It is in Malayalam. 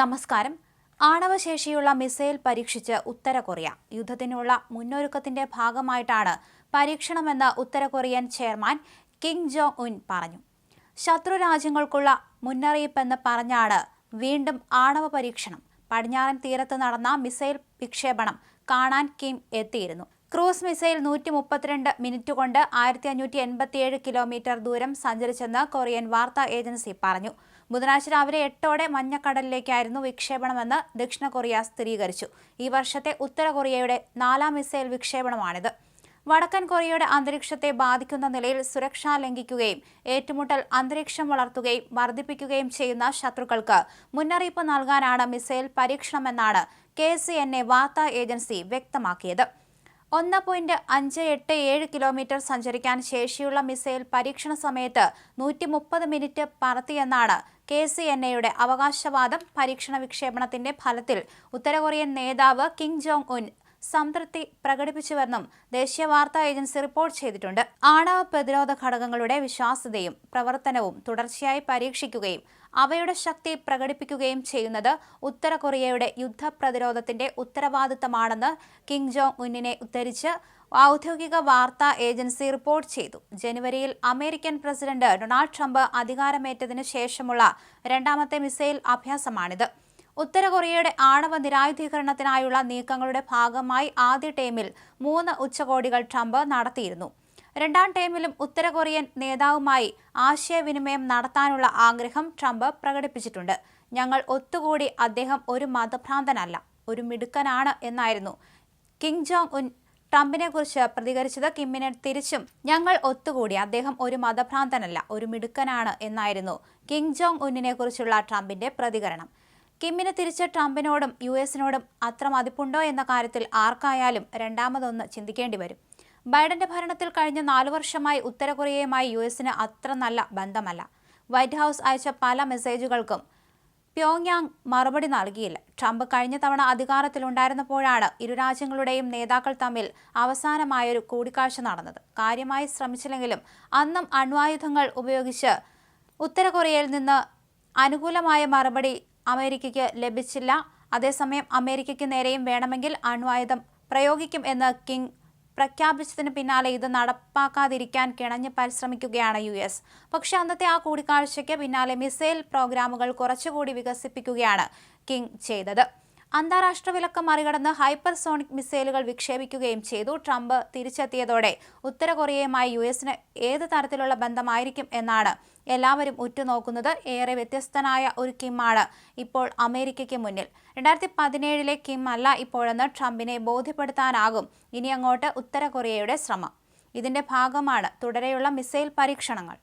നമസ്കാരം. ആണവശേഷിയുള്ള മിസൈൽ പരീക്ഷിച്ച് ഉത്തര കൊറിയ യുദ്ധത്തിനുള്ള മുന്നൊരുക്കത്തിന്റെ ഭാഗമായിട്ടാണ് പരീക്ഷണമെന്ന് ഉത്തര Korean chairman Kim Jong Un പറഞ്ഞു. ശത്രു രാജ്യങ്ങൾക്കുള്ള മുന്നറിയിപ്പെന്ന് പറഞ്ഞാണ് വീണ്ടും ആണവ പരീക്ഷണം. പടിഞ്ഞാറൻ തീരത്ത് നടന്ന മിസൈൽ വിക്ഷേപണം കാണാൻ കിം എത്തിയിരുന്നു. ക്രൂസ് മിസൈൽ നൂറ്റി മുപ്പത്തിരണ്ട് മിനിറ്റ് കൊണ്ട് ആയിരത്തി അഞ്ഞൂറ്റി എൺപത്തിയേഴ് കിലോമീറ്റർ ദൂരം സഞ്ചരിച്ചെന്ന് കൊറിയൻ വാർത്താ ഏജൻസി പറഞ്ഞു. ബുധനാഴ്ച രാവിലെ എട്ടോടെ മഞ്ഞക്കടലിലേക്കായിരുന്നു വിക്ഷേപണമെന്ന് ദക്ഷിണ കൊറിയ സ്ഥിരീകരിച്ചു. ഈ വർഷത്തെ ഉത്തര കൊറിയയുടെ നാലാം മിസൈൽ വിക്ഷേപണമാണിത്. വടക്കൻ കൊറിയയുടെ അന്തരീക്ഷത്തെ ബാധിക്കുന്ന നിലയിൽ സുരക്ഷ ലംഘിക്കുകയും ഏറ്റുമുട്ടൽ അന്തരീക്ഷം വളർത്തുകയും വർദ്ധിപ്പിക്കുകയും ചെയ്യുന്ന ശത്രുക്കൾക്ക് മുന്നറിയിപ്പ് നൽകാനാണ് മിസൈൽ പരീക്ഷണമെന്നാണ് കെ സി എൻ എ വാർത്താ ഏജൻസി വ്യക്തമാക്കിയത്. ഒന്ന് പോയിന്റ് അഞ്ച് എട്ട് ഏഴ് കിലോമീറ്റർ സഞ്ചരിക്കാൻ ശേഷിയുള്ള മിസൈൽ പരീക്ഷണ സമയത്ത് നൂറ്റി മുപ്പത് മിനിറ്റ് പറത്തിയെന്നാണ് കെ സി എൻ എയുടെ അവകാശവാദം പരീക്ഷണ വിക്ഷേപണത്തിന്റെ ഫലത്തിൽ ഉത്തരകൊറിയൻ നേതാവ് കിം ജോങ് ഉൻ സംതൃപ്തി പ്രകടിപ്പിച്ചുവെന്നും ദേശീയ വാർത്താ ഏജൻസി റിപ്പോർട്ട് ചെയ്തിട്ടുണ്ട്. ആണവ പ്രതിരോധ ഘടകങ്ങളുടെ വിശ്വാസ്യതയും പ്രവർത്തനവും തുടർച്ചയായി പരീക്ഷിക്കുകയും അവയുടെ ശക്തി പ്രകടിപ്പിക്കുകയും ചെയ്യുന്നത് ഉത്തര കൊറിയയുടെ യുദ്ധ പ്രതിരോധത്തിന്റെ ഉത്തരവാദിത്തമാണെന്ന് കിം ജോങ് ഉന്നിനെ ഉദ്ധരിച്ച് ഔദ്യോഗിക വാർത്താ ഏജൻസി റിപ്പോർട്ട് ചെയ്തു. ജനുവരിയിൽ അമേരിക്കൻ പ്രസിഡന്റ് ഡൊണാൾഡ് ട്രംപ് അധികാരമേറ്റതിനു ശേഷമുള്ള രണ്ടാമത്തെ മിസൈൽ അഭ്യാസമാണിത്. ഉത്തര കൊറിയയുടെ ആണവ നിരായുധീകരണത്തിനായുള്ള നീക്കങ്ങളുടെ ഭാഗമായി ആദ്യ ടേമിൽ മൂന്ന് ഉച്ചകോടികൾ ട്രംപ് നടത്തിയിരുന്നു. രണ്ടാം ടേമിലും ഉത്തര കൊറിയൻ നേതാവുമായി ആശയവിനിമയം നടത്താനുള്ള ആഗ്രഹം ട്രംപ് പ്രകടിപ്പിച്ചിട്ടുണ്ട്. ഞങ്ങൾ ഒത്തുകൂടി അദ്ദേഹം ഒരു മതഭ്രാന്തനല്ല ഒരു മിടുക്കനാണ് എന്നായിരുന്നു. കിങ് ജോങ് ഉൻ ട്രംപിനെ കുറിച്ച് പ്രതികരിച്ചത് കിമ്മിനെ തിരിച്ചും ഞങ്ങൾ ഒത്തുകൂടി അദ്ദേഹം ഒരു മതഭ്രാന്തനല്ല ഒരു മിടുക്കനാണ് എന്നായിരുന്നു കിങ് ജോങ് ഉന്നിനെ കുറിച്ചുള്ള ട്രംപിന്റെ പ്രതികരണം. കിമ്മിന് തിരിച്ച് ട്രംപിനോടും യു എസിനോടും അത്ര മതിപ്പുണ്ടോ എന്ന കാര്യത്തിൽ ആർക്കായാലും രണ്ടാമതൊന്ന് ചിന്തിക്കേണ്ടി വരും. ബൈഡന്റെ ഭരണത്തിൽ കഴിഞ്ഞ നാലു വർഷമായി ഉത്തര കൊറിയയുമായി യു എസിന് അത്ര നല്ല ബന്ധമല്ല. വൈറ്റ് ഹൗസ് അയച്ച പല മെസ്സേജുകൾക്കും പ്യോങ്യാങ് മറുപടി നൽകിയില്ല. ട്രംപ് കഴിഞ്ഞ തവണ അധികാരത്തിലുണ്ടായിരുന്നപ്പോഴാണ് ഇരു രാജ്യങ്ങളുടെയും നേതാക്കൾ തമ്മിൽ അവസാനമായൊരു കൂടിക്കാഴ്ച നടന്നത്. കാര്യമായി ശ്രമിച്ചില്ലെങ്കിലും അന്നും അണ്വായുധങ്ങൾ ഉപയോഗിച്ച് ഉത്തര കൊറിയയിൽ നിന്ന് അനുകൂലമായ മറുപടി അമേരിക്കയ്ക്ക് ലഭിച്ചില്ല. അതേസമയം അമേരിക്കയ്ക്ക് നേരെയും വേണമെങ്കിൽ അണ്വായുധം പ്രയോഗിക്കും എന്ന് കിങ് പ്രഖ്യാപിച്ചതിന് പിന്നാലെ ഇത് നടപ്പാക്കാതിരിക്കാൻ കിണഞ്ഞ് പരിശ്രമിക്കുകയാണ് യു എസ്. പക്ഷേ അന്നത്തെ ആ കൂടിക്കാഴ്ചയ്ക്ക് പിന്നാലെ മിസൈൽ പ്രോഗ്രാമുകൾ കുറച്ചുകൂടി വികസിപ്പിക്കുകയാണ് കിങ് ചെയ്തത്. അന്താരാഷ്ട്ര വിലക്കം മറികടന്ന് ഹൈപ്പർസോണിക് മിസൈലുകൾ വിക്ഷേപിക്കുകയും ചെയ്തു. ട്രംപ് തിരിച്ചെത്തിയതോടെ ഉത്തര കൊറിയയുമായി യു എസിന് ഏത് തരത്തിലുള്ള ബന്ധമായിരിക്കും എന്നാണ് എല്ലാവരും ഉറ്റുനോക്കുന്നത്. ഏറെ വ്യത്യസ്തനായ ഒരു കിമ്മാണ് ഇപ്പോൾ അമേരിക്കയ്ക്ക് മുന്നിൽ. രണ്ടായിരത്തി പതിനേഴിലെ കിം അല്ല ഇപ്പോഴെന്ന് ട്രംപിനെ ബോധ്യപ്പെടുത്താനാകും ഇനി അങ്ങോട്ട് ഉത്തര കൊറിയയുടെ ശ്രമം. ഇതിന്റെ ഭാഗമാണ് തുടരെയുള്ള മിസൈൽ പരീക്ഷണങ്ങൾ.